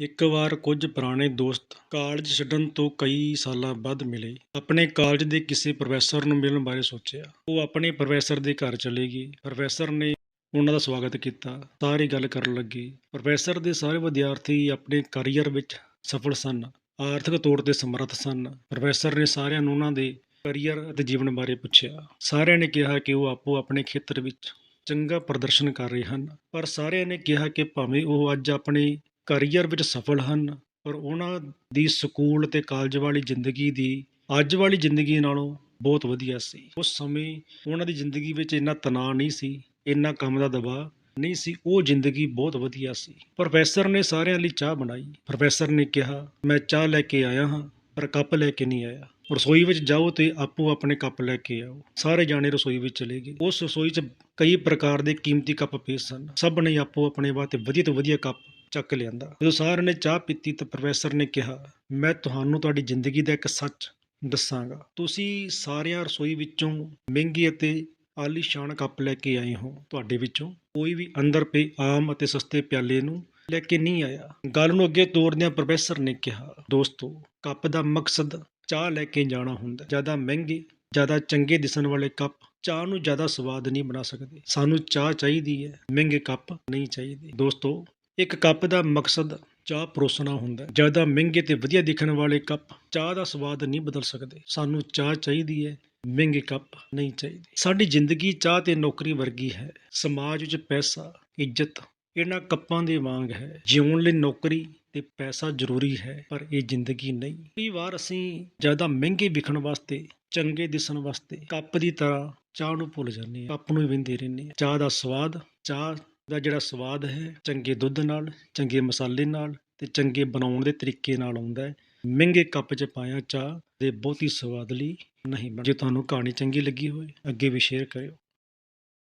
ਇੱਕ ਵਾਰ ਕੁਝ ਪੁਰਾਣੇ ਦੋਸਤ ਕਾਲਜ ਛੱਡਣ ਤੋਂ ਕਈ ਸਾਲਾਂ ਬਾਅਦ ਮਿਲੇ। ਆਪਣੇ ਕਾਲਜ ਦੇ ਕਿਸੇ ਪ੍ਰੋਫੈਸਰ ਨੂੰ ਮਿਲਣ ਬਾਰੇ ਸੋਚਿਆ। ਉਹ ਆਪਣੇ ਪ੍ਰੋਫੈਸਰ ਦੇ ਘਰ ਚਲੇ ਗਏ। ਪ੍ਰੋਫੈਸਰ ਨੇ ਉਹਨਾਂ ਦਾ ਸਵਾਗਤ ਕੀਤਾ। ਸਾਰੀ ਗੱਲ ਕਰਨ ਲੱਗੇ। ਪ੍ਰੋਫੈਸਰ ਦੇ ਸਾਰੇ ਵਿਦਿਆਰਥੀ ਆਪਣੇ ਕੈਰੀਅਰ ਵਿੱਚ ਸਫਲ ਸਨ। ਆਰਥਿਕ ਤੌਰ ਤੇ ਸਮਰੱਥ ਸਨ। ਪ੍ਰੋਫੈਸਰ ਨੇ ਸਾਰਿਆਂ ਨੂੰ ਉਹਨਾਂ ਦੇ ਕੈਰੀਅਰ ਅਤੇ ਜੀਵਨ ਬਾਰੇ ਪੁੱਛਿਆ। ਸਾਰਿਆਂ ਨੇ ਕਿਹਾ ਕਿ ਉਹ ਆਪੋ ਆਪਣੇ ਖੇਤਰ ਵਿੱਚ ਚੰਗਾ ਪ੍ਰਦਰਸ਼ਨ ਕਰ ਰਹੇ ਹਨ। ਪਰ ਸਾਰਿਆਂ ਨੇ ਕਿਹਾ ਕਿ ਭਾਵੇਂ ਉਹ ਅੱਜ ਆਪਣੇ ਕਰੀਅਰ ਵਿੱਚ ਸਫਲ ਹਨ, ਪਰ ਉਹਨਾਂ ਦੀ ਸਕੂਲ ਤੇ ਕਾਲਜ ਵਾਲੀ ਜ਼ਿੰਦਗੀ ਦੀ ਅੱਜ ਵਾਲੀ ਜ਼ਿੰਦਗੀ ਨਾਲੋਂ ਬਹੁਤ ਵਧੀਆ ਸੀ। ਉਸ ਸਮੇਂ ਉਹਨਾਂ ਦੀ ਜ਼ਿੰਦਗੀ ਵਿੱਚ ਇੰਨਾ ਤਣਾਅ ਨਹੀਂ ਸੀ, ਇੰਨਾ ਕੰਮ ਦਾ ਦਬਾਅ ਨਹੀਂ ਸੀ, ਉਹ ਜ਼ਿੰਦਗੀ ਬਹੁਤ ਵਧੀਆ ਸੀ। ਪ੍ਰੋਫੈਸਰ ਨੇ ਸਾਰਿਆਂ ਲਈ ਚਾਹ ਬਣਾਈ। ਪ੍ਰੋਫੈਸਰ ਨੇ ਕਿਹਾ, ਮੈਂ ਚਾਹ ਲੈ ਕੇ ਆਇਆ ਹਾਂ, ਪਰ ਕੱਪ ਲੈ ਕੇ ਨਹੀਂ ਆਇਆ। ਰਸੋਈ ਵਿੱਚ ਜਾਓ ਤੇ ਆਪੋ ਆਪਣੇ ਕੱਪ ਲੈ ਕੇ ਆਓ। ਸਾਰੇ ਜਾਣੇ ਰਸੋਈ ਵਿੱਚ ਚਲੇ ਗਏ। ਉਸ ਰਸੋਈ 'ਚ ਕਈ ਪ੍ਰਕਾਰ ਦੇ ਕੀਮਤੀ ਕੱਪ ਪਏ ਸਨ। ਸਭ ਨੇ ਆਪੋ ਆਪਣੇ ਵਾਸਤੇ ਵਧੀਆ ਤੋਂ ਵਧੀਆ ਕੱਪ ਚੱਕ ਲਿਆਂਦਾ। ਜਦੋਂ ਸਾਰਿਆਂ ਨੇ ਚਾਹ ਪੀਤੀ ਤਾਂ ਪ੍ਰੋਫੈਸਰ ਨੇ ਕਿਹਾ, ਮੈਂ ਤੁਹਾਨੂੰ ਤੁਹਾਡੀ ਜ਼ਿੰਦਗੀ ਦਾ ਇੱਕ ਸੱਚ ਦੱਸਾਂਗਾ। ਤੁਸੀਂ ਸਾਰਿਆਂ ਰਸੋਈ ਵਿੱਚੋਂ ਮਹਿੰਗੀ ਅਤੇ ਆਲੀਸ਼ਾਨ ਕੱਪ ਲੈ ਕੇ ਆਏ ਹੋ। ਤੁਹਾਡੇ ਵਿੱਚੋਂ ਕੋਈ ਵੀ ਅੰਦਰ ਪਏ ਆਮ ਅਤੇ ਸਸਤੇ ਪਿਆਲੇ ਨੂੰ ਲੈ ਕੇ ਨਹੀਂ ਆਇਆ। ਗੱਲ ਨੂੰ ਅੱਗੇ ਤੋਰਦਿਆਂ ਪ੍ਰੋਫੈਸਰ ਨੇ ਕਿਹਾ, ਦੋਸਤੋ, ਕੱਪ ਦਾ ਮਕਸਦ ਚਾਹ ਲੈ ਕੇ ਜਾਣਾ ਹੁੰਦਾ। ਜ਼ਿਆਦਾ ਮਹਿੰਗੇ, ਜ਼ਿਆਦਾ ਚੰਗੇ ਦਿਸਣ ਵਾਲੇ ਕੱਪ ਚਾਹ ਨੂੰ ਜ਼ਿਆਦਾ ਸਵਾਦ ਨਹੀਂ ਬਣਾ ਸਕਦੇ। ਸਾਨੂੰ ਚਾਹ ਚਾਹੀਦੀ ਹੈ, ਮਹਿੰਗੇ ਕੱਪ ਨਹੀਂ ਚਾਹੀਦੇ। ਦੋਸਤੋ ਇੱਕ ਕੱਪ ਦਾ ਮਕਸਦ ਚਾਹ ਪਰੋਸਣਾ ਹੁੰਦਾ ਜ਼ਿਆਦਾ ਮਹਿੰਗੇ ਤੇ ਵਧੀਆ ਦਿਖਣ ਵਾਲੇ ਕੱਪ ਚਾਹ ਦਾ ਸਵਾਦ ਨਹੀਂ ਬਦਲ ਸਕਦੇ। ਸਾਨੂੰ ਚਾਹ ਚਾਹੀਦੀ ਹੈ, ਮਹਿੰਗੇ ਕੱਪ ਨਹੀਂ ਚਾਹੀਦੇ। ਸਾਡੀ ਜ਼ਿੰਦਗੀ ਚਾਹ ਤੇ ਨੌਕਰੀ ਵਰਗੀ ਹੈ। ਸਮਾਜ ਵਿੱਚ ਪੈਸਾ, ਇੱਜ਼ਤ ਇਹਨਾਂ ਕੱਪਾਂ ਦੇ ਵਾਂਗ ਹੈ। ਜਿਉਣ ਲਈ ਨੌਕਰੀ ਤੇ ਪੈਸਾ ਜ਼ਰੂਰੀ ਹੈ, ਪਰ ਇਹ ਜ਼ਿੰਦਗੀ ਨਹੀਂ। ਕਈ ਵਾਰ ਅਸੀਂ ਜ਼ਿਆਦਾ ਮਹਿੰਗੇ ਵਿਖਣ ਵਾਸਤੇ, ਚੰਗੇ ਦਿਸਣ ਵਾਸਤੇ ਕੱਪ ਦੀ ਤਰ੍ਹਾਂ ਚਾਹ ਨੂੰ ਭੁੱਲ ਜਾਂਦੇ ਹਾਂ। ਕੱਪ ਨੂੰ ਹੀ ਰਹਿੰਦੇ ਹਾਂ। ਚਾਹ ਦਾ ਸਵਾਦ, ਚਾਹ ਦਾ ਜਿਹੜਾ ਸਵਾਦ ਹੈ, ਚੰਗੇ ਦੁੱਧ ਨਾਲ, ਚੰਗੇ ਮਸਾਲੇ ਨਾਲ ਤੇ ਚੰਗੇ ਬਣਾਉਣ ਦੇ ਤਰੀਕੇ ਨਾਲ ਆਉਂਦਾ ਹੈ। ਮਹਿੰਗੇ ਕੱਪ 'ਚ ਪਾਇਆ ਚਾਹ ਦੇ ਬਹੁਤੀ ਸਵਾਦਲੀ ਨਹੀਂ ਬਣ ਜੇ ਤੁਹਾਨੂੰ ਕਹਾਣੀ ਚੰਗੀ ਲੱਗੀ ਹੋਵੇ, ਅੱਗੇ ਵੀ ਸ਼ੇਅਰ ਕਰਿਓ।